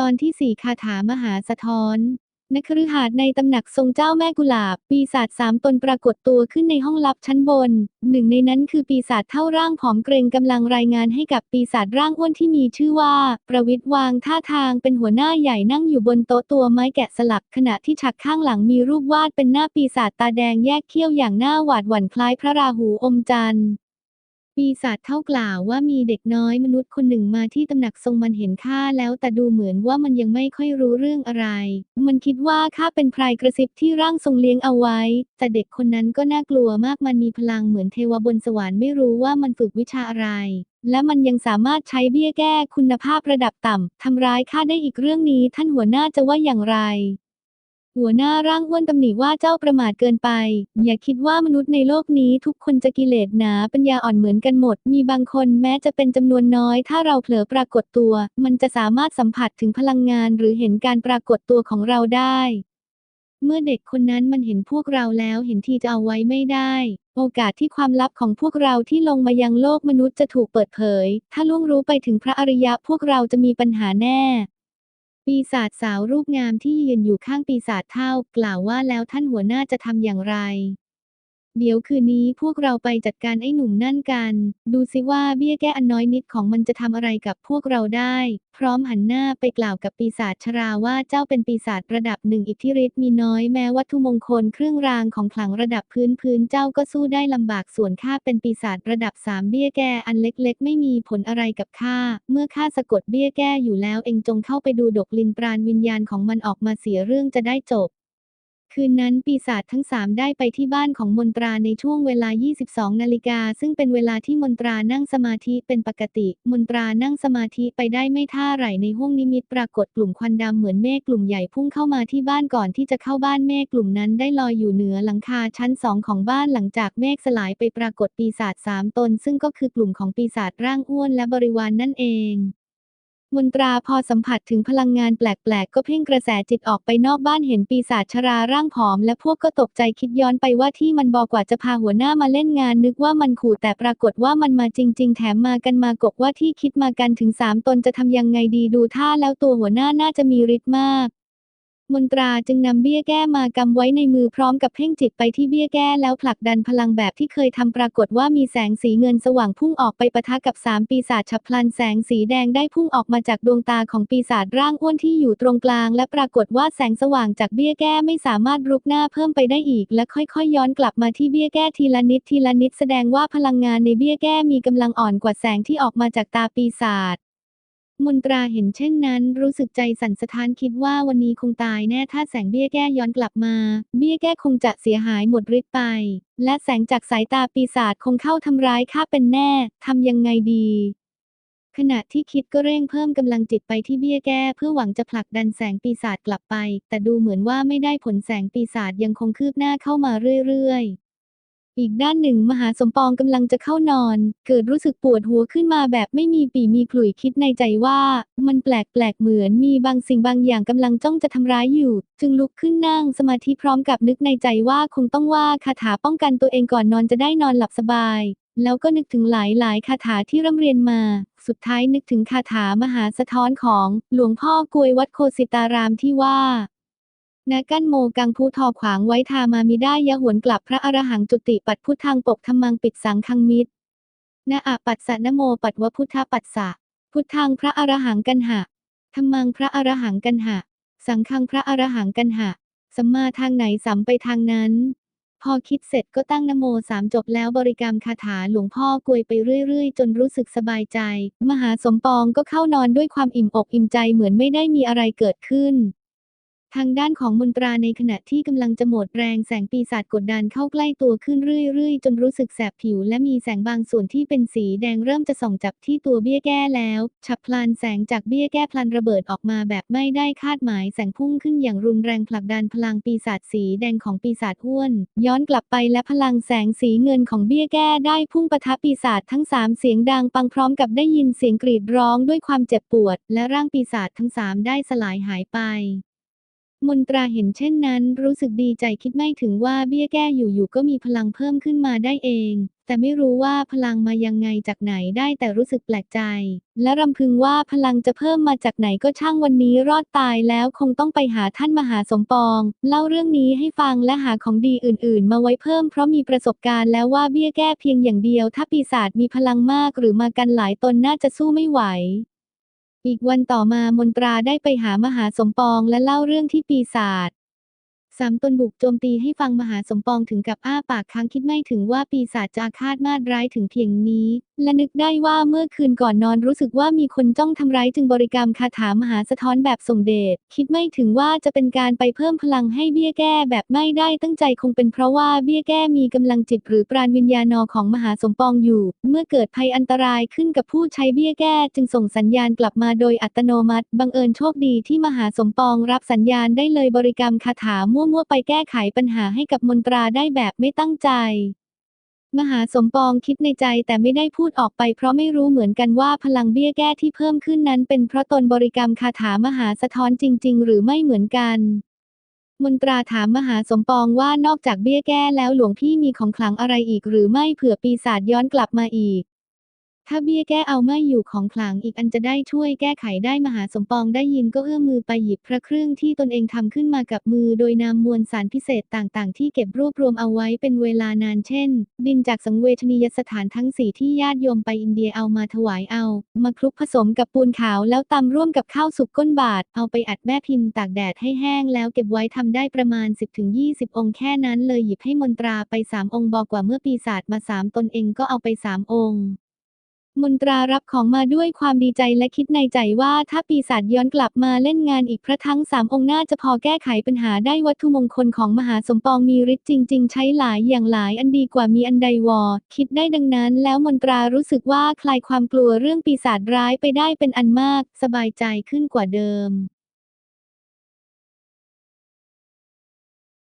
ตอนที่สี่คาถามหาสะท้อนนคฤหาสน์ในตำหนักทรงเจ้าแม่กุหลาบ ปีศาจสามตนปรากฏตัวขึ้นในห้องลับชั้นบน หนึ่งในนั้นคือปีศาจเท่าร่างผอมเกรงกำลังรายงานให้กับปีศาจร่างอ้วนที่มีชื่อว่า ประวิตรวางท่าทางเป็นหัวหน้าใหญ่นั่งอยู่บนโต๊ะตัวไม้แกะสลัก ขณะที่ฉักข้างหลังมีรูปวาดเป็นหน้าปีศาจตาแดงแยกเขี้ยวอย่างหน้าหวาดหวั่นคล้ายพระราหูอมจันทร์ ปีศาจเท่ากล่าวว่ามีเด็กน้อยมนุษย์คนหนึ่งมาที่ตำหนักทรงมันเห็นข้าแล้วแต่ดูเหมือนว่ามันยังไม่ค่อยรู้เรื่องอะไร มันคิดว่าข้าเป็นพรายกระซิบที่ร่างทรงเลี้ยงเอาไว้ แต่เด็กคนนั้นก็น่ากลัวมากมันมีพลังเหมือนเทวบนสวรรค์ไม่รู้ว่ามันฝึกวิชาอะไร และมันยังสามารถใช้เบี้ยแก้คุณภาพระดับต่ำทำร้ายข้าได้อีกเรื่องนี้ท่านหัวหน้าจะว่าอย่างไร หัวหน้าร่างอ้วนตำหนิว่าเจ้าประมาทเกินไป อย่าคิดว่ามนุษย์ในโลกนี้ทุกคนจะกิเลสหนาปัญญาอ่อนเหมือนกันหมด มีบางคนแม้จะเป็นจำนวนน้อย ถ้าเราเผลอปรากฏตัว มันจะสามารถสัมผัสถึงพลังงานหรือเห็นการปรากฏตัวของเราได้ เมื่อเด็กคนนั้นมันเห็นพวกเราแล้วเห็นทีจะเอาไว้ไม่ได้ โอกาสที่ความลับของพวกเราที่ลงมายังโลกมนุษย์จะถูกเปิดเผย ถ้าล่วงรู้ไปถึงพระอริยะพวกเราจะมีปัญหาแน่ ปีศาจสาวรูปงามที่ยืนอยู่ข้างปีศาจเท่ากล่าวว่าแล้วท่านหัวหน้าจะทำอย่างไร เดี๋ยวคืนนี้พวกเราไปจัดการไอ้หนุ่มนั่นกัน ดูสิว่าเบี้ยแก้อันน้อยนิดของมันจะทำอะไรกับพวกเราได้ พร้อมหันหน้าไปกล่าวกับปีศาจชราว่าเจ้าเป็นปีศาจระดับหนึ่งอิทธิฤทธิ์มีน้อยแม้วัตถุมงคลเครื่องรางของขลังระดับพื้นพื้นเจ้าก็สู้ได้ลำบากส่วนข้าเป็นปีศาจระดับสามเบี้ยแก้อันเล็กๆ ไม่มีผลอะไรกับข้าเมื่อข้าสะกดเบี้ยแก้อยู่แล้วเองจงเข้าไปดูดกลินปราณวิญญาณของมันออกมาเสียเรื่องจะได้จบ คืนนั้นปีศาจทั้งสามได้ไปที่บ้านของมนตราในช่วงเวลา 22 นาฬิกา ซึ่งเป็นเวลาที่มนตรานั่งสมาธิเป็นปกติ มนตรานั่งสมาธิไปได้ไม่ท่าไหร่ในห้วงนิมิตปรากฏกลุ่มควันดำเหมือนเมฆกลุ่มใหญ่พุ่งเข้ามาที่บ้านก่อนที่จะเข้าบ้านเมฆกลุ่มนั้นได้ลอยอยู่เหนือหลังคาชั้นสองของบ้านหลังจากเมฆสลายไปปรากฏปีศาจสามตน ซึ่งก็คือกลุ่มของปีศาจร่างอ้วนและบริวารนนั่นเอง มนตราพอสัมผัสถึงพลังงานแปลกๆ ก็เพ่งกระแสจิตออกไปนอกบ้านเห็นปีศาจชราร่างผอม และพวกก็ตกใจคิดย้อนไปว่าที่มันบอกว่าจะพาหัวหน้ามาเล่นงาน นึกว่ามันขู่แต่ปรากฏว่ามันมาจริง ๆ แถมมากันมากกว่าที่คิดมากันถึงสามตนจะทำยังไงดีดูท่าแล้วตัวหัวหน้าน่าจะมีฤทธิ์มาก มนตราจึงนำเบี้ยแก้มากำไว้ในมือพร้อมกับเพ่งจิตไปที่เบี้ยแก้แล้วผลักดันพลังแบบที่เคยทำปรากฏว่ามีแสงสีเงินสว่างพุ่งออกไปปะทะกับสามปีศาจฉับพลันแสงสีแดงได้พุ่งออกมาจากดวงตาของปีศาจร่างอ้วนที่อยู่ตรงกลาง และปรากฏว่าแสงสว่างจากเบี้ยแก้ไม่สามารถรุกหน้าเพิ่มไปได้อีก และค่อยๆ ย้อนกลับมาที่เบี้ยแก้ทีละนิดทีละนิดแสดงว่าพลังงานในเบี้ยแก้มีกำลังอ่อนกว่าแสงที่ออกมาจากตาปีศาจ มนตราเห็นเช่นนั้น รู้สึกใจสั่นสะท้านคิดว่าวันนี้คงตายแน่ถ้าแสงเบี้ยแก้ย้อนกลับมา เบี้ยแก้คงจะเสียหายหมดฤทธิ์ไป และแสงจากสายตาปีศาจคงเข้าทำร้ายข้าเป็นแน่ทำยังไงดีขณะที่คิดก็เร่งเพิ่มกำลังจิตไปที่เบี้ยแก้ เพื่อหวังจะผลักดันแสงปีศาจกลับไป แต่ดูเหมือนว่าไม่ได้ผลแสงปีศาจยังคงคืบหน้าเข้ามาเรื่อยๆ อีกด้านหนึ่งมหาสมปองกำลังจะเข้านอน เกิดรู้สึกปวดหัวขึ้นมาแบบไม่มีปีมีขลุ่ยคิดในใจว่า มันแปลกแปลกๆเหมือนมีบางสิ่งบางอย่างกำลังจ้องจะทำร้ายอยู่ จึงลุกขึ้นนั่งสมาธิพร้อมกับนึกในใจว่าคงต้องว่าคาถาป้องกันตัวเองก่อนนอนจะได้นอนหลับสบาย แล้วก็นึกถึงหลายๆคาถาที่ร่ำเรียนมา สุดท้ายนึกถึงคาถามหาสะท้อนของหลวงพ่อกวยวัดโคสิตารามที่ว่า ณกั้นโมกังพูทอขวางไว้ทามามิได้ยะหวนกลับพระอรหังจุติปัดพุทธังปกธรรมังปิดสังคังมิตรนะอะปัสสะนะโมปัดวะพุทธปัสสะ พุทธังพระอรหังกันหะธรรมังพระอรหังกันหะ สังฆังพระอรหังกันหะสัมมาทางไหนสัมไปทางนั้น พอคิดเสร็จก็ตั้งนโมสามจบแล้วบริกรรมคาถาหลวงพ่อกวยไปเรื่อยๆ จนรู้สึกสบายใจ มหาสมปองก็เข้านอนด้วยความอิ่มอกอิ่มใจเหมือนไม่ได้มีอะไรเกิดขึ้น ทางด้านของมนตราในขณะที่กำลังจะหมดแรงแสงปีศาจกดดันเข้าใกล้ตัวขึ้นเรื่อยๆ จนรู้สึกแสบผิวและมีแสงบางส่วนที่เป็นสีแดงเริ่มจะส่องจับที่ตัวเบี้ยแก้แล้ว ฉับพลันแสงจากเบี้ยแก้พลันระเบิดออกมาแบบไม่ได้คาดหมายแสงพุ่งขึ้นอย่างรุนแรงผลักดันพลังปีศาจสีแดงของปีศาจอ้วน ย้อนกลับไปและพลังแสงสีเงินของเบี้ยแก้ได้พุ่งปะทะปีศาจทั้งสามเสียงดังปังพร้อมกับได้ยินเสียงกรีดร้องด้วยความเจ็บปวด และร่างปีศาจทั้งสามได้สลายหายไป มนตราเห็นเช่นนั้น รู้สึกดีใจคิดไม่ถึงว่าเบี้ยแก้อยู่ๆก็มีพลังเพิ่มขึ้นมาได้เอง แต่ไม่รู้ว่าพลังมายังไงจากไหนได้แต่รู้สึกแปลกใจ และรำพึงว่าพลังจะเพิ่มมาจากไหนก็ช่างวันนี้รอดตายแล้วคงต้องไปหาท่านมหาสมปอง เล่าเรื่องนี้ให้ฟังและหาของดีอื่น ๆ มาไว้เพิ่มเพราะมีประสบการณ์แล้วว่าเบี้ยแก้เพียงอย่างเดียว ถ้าปีศาจมีพลังมากหรือมากันหลายตนน่าจะสู้ไม่ไหว อีกวันต่อมามนตราได้ไปหามหาสมปองและเล่าเรื่องที่ปีศาจสามตนบุกโจมตีให้ฟังมหาสมปองถึงกับอ้าปากค้างคิดไม่ถึงว่าปีศาจจะอาฆาตมาดร้ายถึงเพียงนี้ และนึกได้ว่าเมื่อคืนก่อนนอนรู้สึกว่ามีคนจ้องทำร้ายจึงบริกรรมคาถามหาสะท้อนแบบส่งเดชคิดไม่ถึงว่าจะเป็นการไปเพิ่มพลังให้เบี้ยแก้แบบไม่ได้ตั้งใจคงเป็นเพราะว่าเบี้ยแก้มีกำลังจิตหรือปราณวิญญาณอของมหาสมปองอยู่ เมื่อเกิดภัยอันตรายขึ้นกับผู้ใช้เบี้ยแก้ จึงส่งสัญญาณกลับมาโดยอัตโนมัติ บังเอิญโชคดีที่มหาสมปองรับสัญญาณได้เลยบริกรรมคาถามั่วๆไปแก้ไขปัญหาให้กับมนตราได้แบบไม่ตั้งใจ มหาสมปองคิดในใจแต่ไม่ได้พูดออกไปเพราะไม่รู้เหมือนกันว่าพลังเบี้ยแก้ที่เพิ่มขึ้นนั้นเป็นเพราะตนบริกรรมคาถามหาสะท้อนจริง ๆ หรือไม่เหมือนกัน มนตราถามมหาสมปองว่านอกจากเบี้ยแก้แล้วหลวงพี่มีของขลังอะไรอีกหรือไม่เผื่อปีศาจย้อนกลับมาอีก ถ้าเบี้ยแก้เอาไม่อยู่ของขลังอีกอันจะได้ช่วยแก้ไขได้มหาสมปองได้ยินก็เอื้อมมือไปหยิบพระเครื่องที่ตนเองทำขึ้นมากับมือโดยนำมวลสารพิเศษต่างๆ ที่เก็บรวบรวมเอาไว้เป็นเวลานานเช่น ดินจากสังเวชนียสถานทั้งสี่ที่ญาติโยมไปอินเดียเอามาถวายเอา มาคลุกผสมกับปูนขาวแล้วตำร่วมกับข้าวสุกก้นบาท เอาไปอัดแม่พิมพ์ตากแดดให้แห้งแล้วเก็บไว้ทำได้ประมาณ 10-20 องค์แค่นั้นเลยหยิบให้มนตราไปสามองค์บอกว่าเมื่อปีศาจมาสามตนเองก็เอาไปสามองค์ มนตรารับของมาด้วยความดีใจและคิดในใจว่าถ้าปีศาจย้อนกลับมาเล่นงานอีกพระทั้งสามองค์น่าจะพอแก้ไขปัญหาได้วัตถุมงคลของมหาสมปองมีฤทธิ์จริง ๆ ใช้หลายอย่างหลายอันดีกว่ามีอันใดวอคิดได้ดังนั้นแล้วมนตรารู้สึกว่าคลายความกลัวเรื่องปีศาจร้ายไปได้เป็นอันมาก สบายใจขึ้นกว่าเดิม